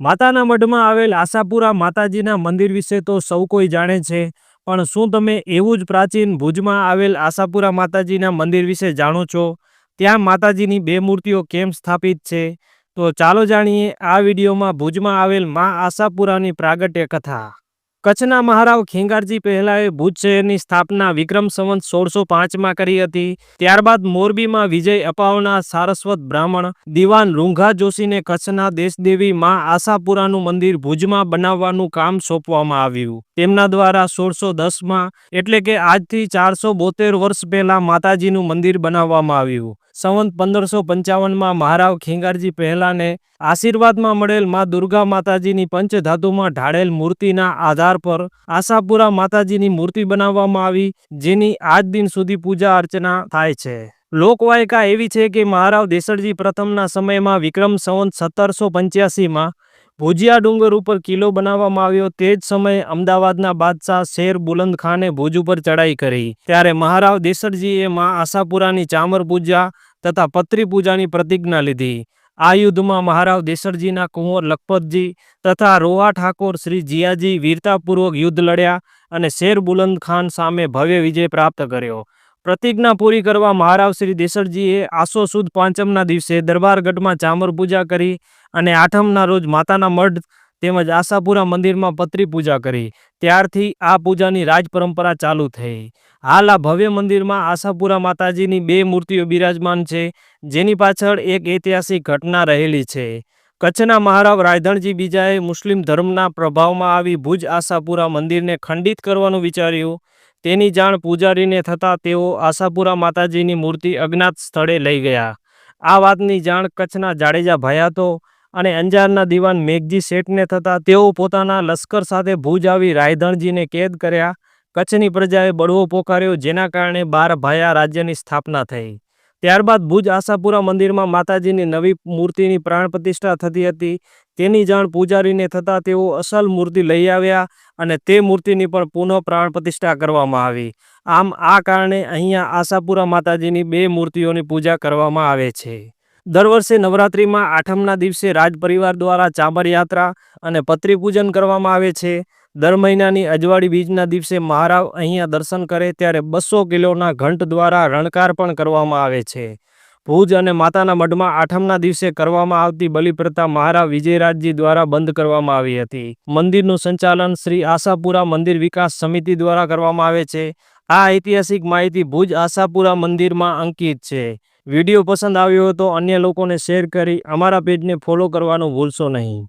માતાના મઢમાં આવેલ આશાપુરા માતાજીના મંદિર વિશે તો સૌ કોઈ જાણે છે, પણ શું તમે એવું જ પ્રાચીન ભુજમાં આવેલ આશાપુરા માતાજીના મંદિર વિશે જાણો છો? ત્યાં માતાજીની બે મૂર્તિઓ કેમ સ્થાપિત છે? તો ચાલો જાણીએ આ વિડીયોમાં ભુજમાં આવેલ મા આશાપુરાની પ્રાગટ્ય કથા કચ્છના મહારાવ ખેંગારજી પહેલાએ ભુજ શહેરની સ્થાપના વિક્રમ સંવંત સોળસો પાંચમાં કરી હતી. ત્યારબાદ મોરબીમાં વિજય અપાવનાર સારસ્વત બ્રાહ્મણ દિવાન રૂંઘા જોશીને કચ્છના દેશદેવી માં આશાપુરાનું મંદિર ભુજમાં બનાવવાનું કામ સોંપવામાં આવ્યું. તેમના દ્વારા સોળસો દસમાં, એટલે કે આજથી ચારસો બોતેર વર્ષ પહેલા માતાજીનું મંદિર બનાવવામાં આવ્યું. સંવંત પંદરસો પંચાવનમાં મહારાવ ખેંગારજી પહેલાને આશીર્વાદમાં મળેલમાં દુર્ગા માતાજીની પંચધાતુમાં ઢાળેલ મૂર્તિના આધાર પર આશાપુરા માતાજીની મૂર્તિ બનાવવામાં આવી, જેની આજ દિન સુધી પૂજા અર્ચના થાય છે. લોકવાયકા એવી છે કે મહારાવ દેસરજી પ્રથમના સમયમાં વિક્રમ સંવંત સત્તરસો પંચ્યાસીમાં ભુજિયા ડુંગર ઉપર કિલ્લો બનાવવામાં આવ્યો. તે જ સમયે અમદાવાદના બાદશાહ શેર બુલંદ ખાને ભુજ ઉપર ચડાઈ કરી. ત્યારે મહારાવ દેસરજીએ માં આશાપુરાની ચામર પૂજા તથા પત્રી પૂજાની પ્રતિજ્ઞા લીધી. આ યુદ્ધમાં મહારાવ દેસરજીના કુંવર લખપતજી તથા રોહા ઠાકોર શ્રી જીયાજી વીરતાપૂર્વક યુદ્ધ લડ્યા અને શેર બુલંદ ખાન સામે ભવ્ય વિજય પ્રાપ્ત કર્યો. પ્રતિજ્ઞા પૂરી કરવા મહારાવ શ્રી દેસરજીએ આસો સુદ પાંચમના દિવસે દરબારગઢમાં ચામર પૂજા કરી અને આઠમના રોજ માતાના મઢ તેમજ આશાપુરા મંદિરમાં પત્રી પૂજા કરી. ત્યારથી આ પૂજાની રાજ પરંપરા ચાલુ થઈ. હાલ આ ભવ્ય મંદિરમાં આશાપુરા માતાજીની બે મૂર્તિઓ બિરાજમાન છે, જેની પાછળ એક ઐતિહાસિક ઘટના રહેલી છે. કચ્છના મહારાવ રાયધણજી બીજાએ મુસ્લિમ ધર્મના પ્રભાવમાં આવી ભુજ આશાપુરા મંદિરને ખંડિત કરવાનું વિચાર્યું. તેની જાણ પૂજારીને થતાં તેઓ આશાપુરા માતાજીની મૂર્તિ અજ્ઞાત સ્થળે લઈ ગયા. આ વાતની જાણ કચ્છના જાડેજા ભયાતો અને અંજારના દિવાન મેઘજી શેઠને થતાં તેઓ પોતાના લશ્કર સાથે ભુજ આવી રાયધણજીને કેદ કર્યા. કચ્છની પ્રજાએ બળવો પોકાર્યો, જેના કારણે બાર ભાયા રાજ્યની સ્થાપના થઈ. ત્યારબાદ ભુજ આશાપુરા મંદિરમાં માતાજીની નવી મૂર્તિની પ્રાણ પ્રતિષ્ઠા થતી હતી. તેની જાણ પૂજારીને થતાં તેઓ અસલ મૂર્તિ લઈ આવ્યા અને તે મૂર્તિની પણ પુનઃ પ્રાણ પ્રતિષ્ઠા કરવામાં આવી. આમ આ કારણે અહીંયા આશાપુરા માતાજીની બે મૂર્તિઓની પૂજા કરવામાં આવે છે. દર વર્ષે નવરાત્રિમાં આઠમના દિવસે રાજ પરિવાર દ્વારા ચામર યાત્રા અને પત્રી પૂજન કરવામાં આવે છે. દર મહિનાની અજવાળી બીજના દિવસે મહારાવ અહીંયા દર્શન કરે ત્યારે બસો કિલોના ઘંટ દ્વારા રણકાર પણ કરવામાં આવે છે. ભુજ અને માતાના મઢમાં આઠમના દિવસે કરવામાં આવતી બલિપ્રથા મહારાવ વિજયરાજજી દ્વારા બંધ કરવામાં આવી હતી. મંદિરનું સંચાલન શ્રી આશાપુરા મંદિર વિકાસ સમિતિ દ્વારા કરવામાં આવે છે. આ ઐતિહાસિક માહિતી ભુજ આશાપુરા મંદિરમાં અંકિત છે. વીડિયો પસંદ આવ્યો તો અન્ય લોકોને શેર કરી અમારા પેજને ફોલો કરવાનું ભૂલશો નહીં.